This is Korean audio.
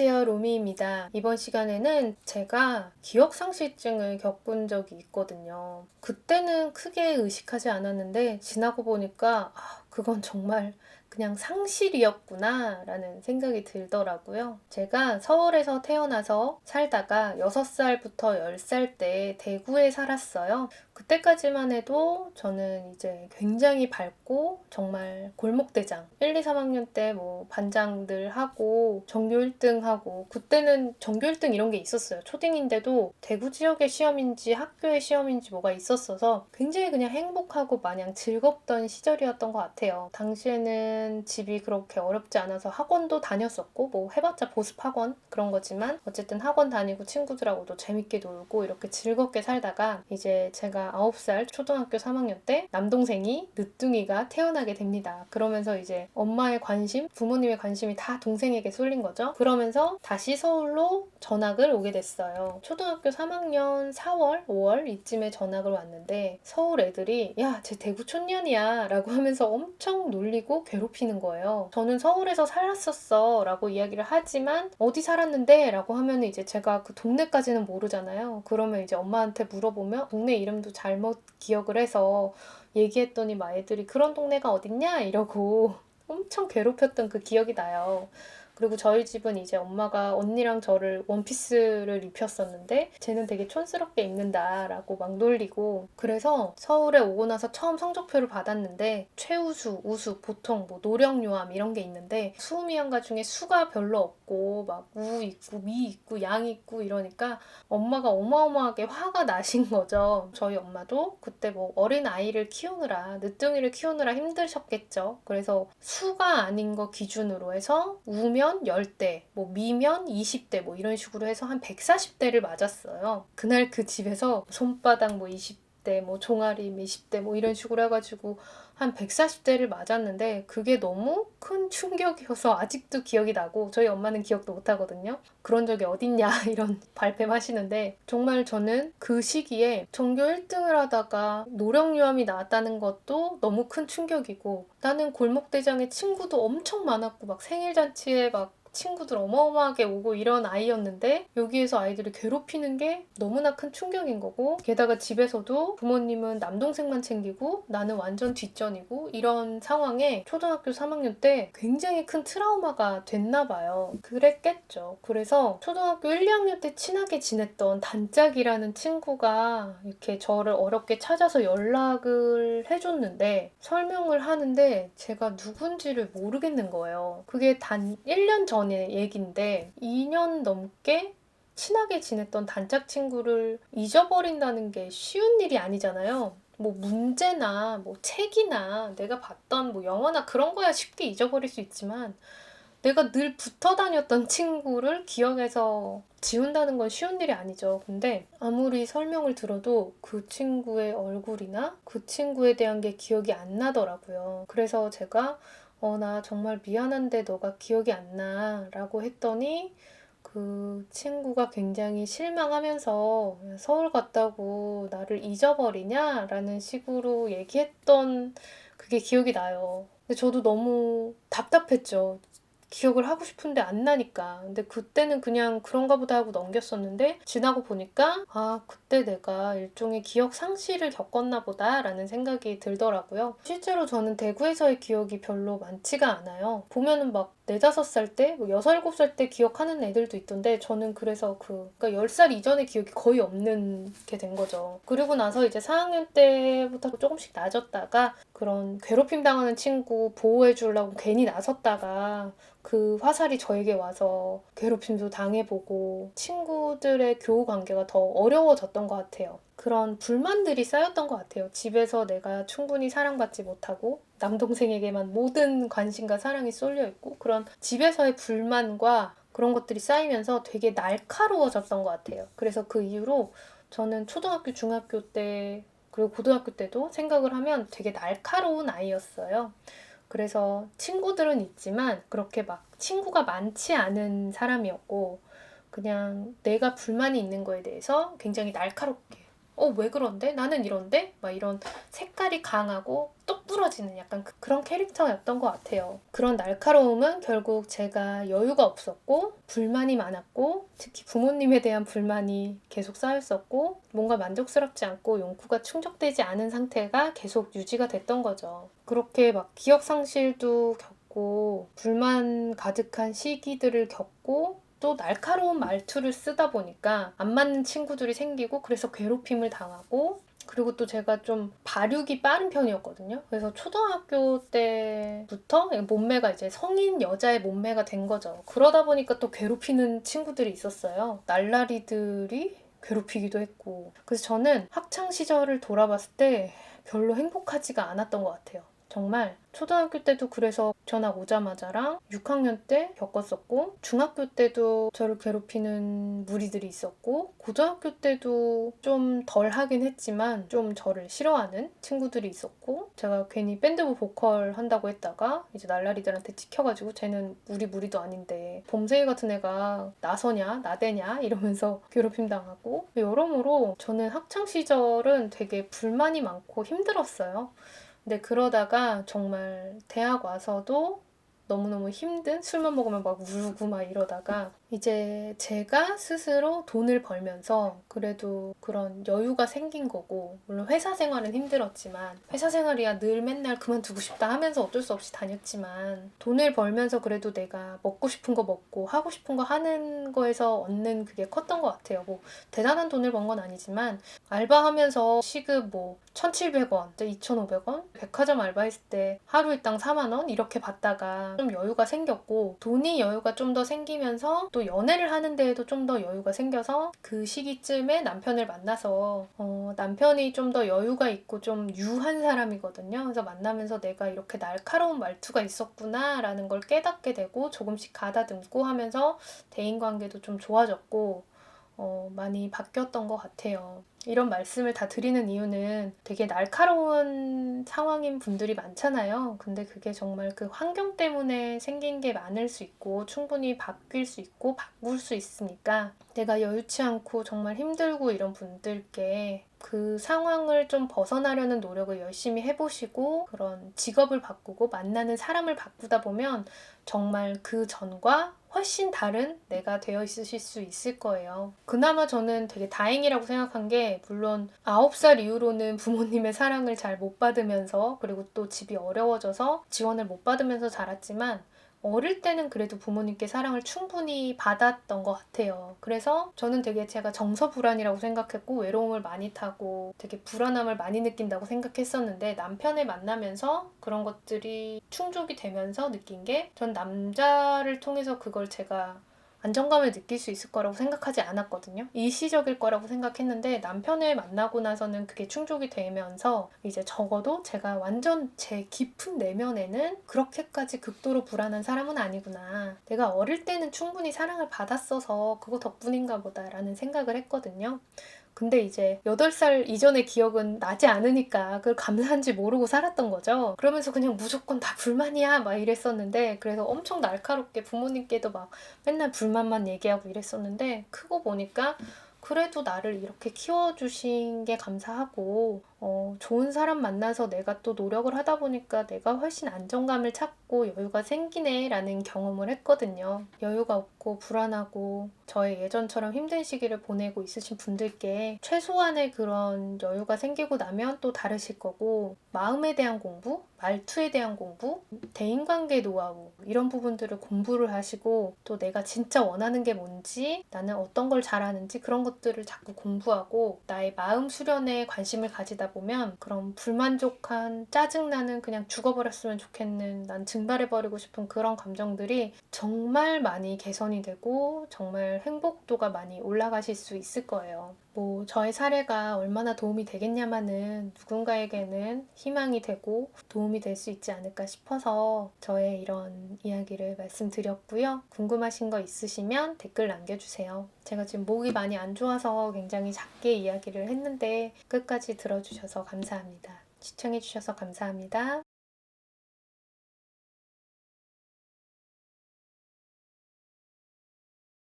안녕하세요. 로미입니다. 이번 시간에는 제가 기억상실증을 겪은 적이 있거든요. 그때는 크게 의식하지 않았는데 지나고 보니까 아, 그건 정말 그냥 상실이었구나 라는 생각이 들더라고요. 제가 서울에서 태어나서 살다가 6살부터 10살 때 대구에 살았어요. 그때까지만 해도 저는 이제 굉장히 밝고 정말 골목대장 1, 2, 3학년 때 뭐 반장들 하고 전교 1등 하고 그때는 전교 1등 이런 게 있었어요. 초딩인데도 대구 지역의 시험인지 학교의 시험인지 뭐가 있었어서 굉장히 그냥 행복하고 마냥 즐겁던 시절이었던 것 같아요. 당시에는 집이 그렇게 어렵지 않아서 학원도 다녔었고 뭐 해봤자 보습 학원 그런 거지만 어쨌든 학원 다니고 친구들하고도 재밌게 놀고 이렇게 즐겁게 살다가 이제 제가 9살 초등학교 3학년 때 남동생이 늦둥이가 태어나게 됩니다. 그러면서 이제 엄마의 관심, 부모님의 관심이 다 동생에게 쏠린 거죠. 그러면서 다시 서울로 전학을 오게 됐어요. 초등학교 3학년 4월, 5월 이쯤에 전학을 왔는데 서울 애들이 야, 쟤 대구 촌년이야 라고 하면서 엄청 놀리고 괴롭히는 거예요. 저는 서울에서 살았었어 라고 이야기를 하지만 어디 살았는데? 라고 하면 이제 제가 그 동네까지는 모르잖아요. 그러면 이제 엄마한테 물어보면 동네 이름도 잘못 기억을 해서 얘기했더니 막 애들이 그런 동네가 어딨냐? 이러고 엄청 괴롭혔던 그 기억이 나요. 그리고 저희 집은 이제 엄마가 언니랑 저를 원피스를 입혔었는데 쟤는 되게 촌스럽게 입는다라고 막 놀리고 그래서 서울에 오고 나서 처음 성적표를 받았는데 최우수, 우수, 보통 뭐 노령 요함 이런 게 있는데 수미양가 중에 수가 별로 없고 막 우 있고 미 있고 양 있고 이러니까 엄마가 어마어마하게 화가 나신 거죠. 저희 엄마도 그때 뭐 어린 아이를 키우느라 늦둥이를 키우느라 힘드셨겠죠. 그래서 수가 아닌 거 기준으로 해서 우면 10대, 뭐 미면 20대 뭐 이런 식으로 해서 한 140대를 맞았어요. 그날 그 집에서 손바닥 뭐 20대, 뭐 종아리 20대 뭐 이런 식으로 해가지고 한 140대를 맞았는데 그게 너무 큰 충격이어서 아직도 기억이 나고 저희 엄마는 기억도 못 하거든요. 그런 적이 어딨냐 이런 발뺌하시는데 정말 저는 그 시기에 전교 1등을 하다가 노령요함이 나왔다는 것도 너무 큰 충격이고 나는 골목대장에 친구도 엄청 많았고 막 생일잔치에 막 친구들 어마어마하게 오고 이런 아이였는데 여기에서 아이들을 괴롭히는 게 너무나 큰 충격인 거고 게다가 집에서도 부모님은 남동생만 챙기고 나는 완전 뒷전이고 이런 상황에 초등학교 3학년 때 굉장히 큰 트라우마가 됐나 봐요. 그랬겠죠. 그래서 초등학교 1, 2학년 때 친하게 지냈던 단짝이라는 친구가 이렇게 저를 어렵게 찾아서 연락을 해줬는데 설명을 하는데 제가 누군지를 모르겠는 거예요. 그게 단 1년 전 전의 얘기인데 2년 넘게 친하게 지냈던 단짝 친구를 잊어버린다는 게 쉬운 일이 아니잖아요. 뭐 문제나 뭐 책이나 내가 봤던 뭐 영화나 그런 거야 쉽게 잊어버릴 수 있지만 내가 늘 붙어 다녔던 친구를 기억해서 지운다는 건 쉬운 일이 아니죠. 근데 아무리 설명을 들어도 그 친구의 얼굴이나 그 친구에 대한 게 기억이 안 나더라고요. 그래서 제가 어, 나 정말 미안한데 너가 기억이 안 나. 라고 했더니 그 친구가 굉장히 실망하면서 서울 갔다고 나를 잊어버리냐? 라는 식으로 얘기했던 그게 기억이 나요. 근데 저도 너무 답답했죠. 기억을 하고 싶은데 안 나니까. 근데 그때는 그냥 그런가 보다 하고 넘겼었는데 지나고 보니까 아, 그때 내가 일종의 기억 상실을 겪었나 보다라는 생각이 들더라고요. 실제로 저는 대구에서의 기억이 별로 많지가 않아요. 보면은 막 네다섯 살 때, 뭐 여섯 일곱 살 때 기억하는 애들도 있던데 저는 그래서 그 그러니까 열 살 이전의 기억이 거의 없는 게 된 거죠. 그리고 나서 이제 4학년 때부터 조금씩 나아졌다가 그런 괴롭힘 당하는 친구 보호해 주려고 괜히 나섰다가 그 화살이 저에게 와서 괴롭힘도 당해보고 친구들의 교우 관계가 더 어려워졌던 것 같아요. 그런 불만들이 쌓였던 것 같아요. 집에서 내가 충분히 사랑받지 못하고 남동생에게만 모든 관심과 사랑이 쏠려 있고 그런 집에서의 불만과 그런 것들이 쌓이면서 되게 날카로워졌던 것 같아요. 그래서 그 이후로 저는 초등학교, 중학교 때 그리고 고등학교 때도 생각을 하면 되게 날카로운 아이였어요. 그래서 친구들은 있지만 그렇게 막 친구가 많지 않은 사람이었고 그냥 내가 불만이 있는 거에 대해서 굉장히 날카롭게 어 왜 그런데 나는 이런데 막 이런 색깔이 강하고 똑 부러지는 약간 그- 그런 캐릭터였던 것 같아요. 그런 날카로움은 결국 제가 여유가 없었고 불만이 많았고 특히 부모님에 대한 불만이 계속 쌓였었고 뭔가 만족스럽지 않고 욕구가 충족되지 않은 상태가 계속 유지가 됐던 거죠. 그렇게 막 기억 상실도 겪고 불만 가득한 시기들을 겪고 또 날카로운 말투를 쓰다 보니까 안 맞는 친구들이 생기고 그래서 괴롭힘을 당하고 그리고 또 제가 좀 발육이 빠른 편이었거든요. 그래서 초등학교 때부터 몸매가 이제 성인 여자의 몸매가 된 거죠. 그러다 보니까 또 괴롭히는 친구들이 있었어요. 날라리들이 괴롭히기도 했고. 그래서 저는 학창 시절을 돌아봤을 때 별로 행복하지가 않았던 것 같아요. 정말 초등학교 때도 그래서 전학 오자마자랑 6학년 때 겪었었고 중학교 때도 저를 괴롭히는 무리들이 있었고 고등학교 때도 좀 덜 하긴 했지만 좀 저를 싫어하는 친구들이 있었고 제가 괜히 밴드부 보컬 한다고 했다가 이제 날라리들한테 찍혀가지고 쟤는 우리 무리도 아닌데 봄새이 같은 애가 나서냐 나대냐 이러면서 괴롭힘 당하고 여러모로 저는 학창 시절은 되게 불만이 많고 힘들었어요. 근데 그러다가 정말 대학 와서도 너무너무 힘든 술만 먹으면 막 울고 막 이러다가 이제 제가 스스로 돈을 벌면서 그래도 그런 여유가 생긴 거고 물론 회사 생활은 힘들었지만 회사 생활이야 늘 맨날 그만두고 싶다 하면서 어쩔 수 없이 다녔지만 돈을 벌면서 그래도 내가 먹고 싶은 거 먹고 하고 싶은 거 하는 거에서 얻는 그게 컸던 것 같아요. 뭐 대단한 돈을 번 건 아니지만 알바하면서 시급 뭐 1,700원, 2,500원? 백화점 알바했을 때 하루 일당 4만 원 이렇게 받다가 좀 여유가 생겼고 돈이 여유가 좀 더 생기면서 또 연애를 하는 데에도 좀 더 여유가 생겨서 그 시기쯤에 남편을 만나서 어, 남편이 좀 더 여유가 있고 좀 유한 사람이거든요. 그래서 만나면서 내가 이렇게 날카로운 말투가 있었구나라는 걸 깨닫게 되고 조금씩 가다듬고 하면서 대인관계도 좀 좋아졌고 어, 많이 바뀌었던 것 같아요. 이런 말씀을 다 드리는 이유는 되게 날카로운 상황인 분들이 많잖아요. 근데 그게 정말 그 환경 때문에 생긴 게 많을 수 있고 충분히 바뀔 수 있고 바꿀 수 있으니까 내가 여유치 않고 정말 힘들고 이런 분들께 그 상황을 좀 벗어나려는 노력을 열심히 해보시고 그런 직업을 바꾸고 만나는 사람을 바꾸다 보면 정말 그 전과 훨씬 다른 내가 되어 있으실 수 있을 거예요. 그나마 저는 되게 다행이라고 생각한 게 물론 9살 이후로는 부모님의 사랑을 잘 못 받으면서 그리고 또 집이 어려워져서 지원을 못 받으면서 자랐지만 어릴 때는 그래도 부모님께 사랑을 충분히 받았던 것 같아요. 그래서 저는 되게 제가 정서 불안이라고 생각했고 외로움을 많이 타고 되게 불안함을 많이 느낀다고 생각했었는데 남편을 만나면서 그런 것들이 충족이 되면서 느낀 게 전 남자를 통해서 그걸 제가 안정감을 느낄 수 있을 거라고 생각하지 않았거든요. 일시적일 거라고 생각했는데 남편을 만나고 나서는 그게 충족이 되면서 이제 적어도 제가 완전 제 깊은 내면에는 그렇게까지 극도로 불안한 사람은 아니구나. 내가 어릴 때는 충분히 사랑을 받았어서 그거 덕분인가 보다라는 생각을 했거든요. 근데 이제 8살 이전의 기억은 나지 않으니까 그걸 감사한지 모르고 살았던 거죠. 그러면서 그냥 무조건 다 불만이야 막 이랬었는데 그래서 엄청 날카롭게 부모님께도 막 맨날 불만만 얘기하고 이랬었는데 크고 보니까 그래도 나를 이렇게 키워주신 게 감사하고 어, 좋은 사람 만나서 내가 또 노력을 하다 보니까 내가 훨씬 안정감을 찾고 여유가 생기네 라는 경험을 했거든요. 여유가 없고 불안하고 저의 예전처럼 힘든 시기를 보내고 있으신 분들께 최소한의 그런 여유가 생기고 나면 또 다르실 거고 마음에 대한 공부, 말투에 대한 공부, 대인관계 노하우 이런 부분들을 공부를 하시고 또 내가 진짜 원하는 게 뭔지 나는 어떤 걸 잘하는지 그런 것들을 자꾸 공부하고 나의 마음 수련에 관심을 가지 다 보면 그런 불만족한 짜증나는 그냥 죽어버렸으면 좋겠는 난 증발해버리고 싶은 그런 감정들이 정말 많이 개선이 되고 정말 행복도가 많이 올라가실 수 있을 거예요. 뭐 저의 사례가 얼마나 도움이 되겠냐마는 누군가에게는 희망이 되고 도움이 될 수 있지 않을까 싶어서 저의 이런 이야기를 말씀드렸고요. 궁금하신 거 있으시면 댓글 남겨주세요. 제가 지금 목이 많이 안 좋아서 굉장히 작게 이야기를 했는데 끝까지 들어주셔서 감사합니다. 시청해주셔서 감사합니다.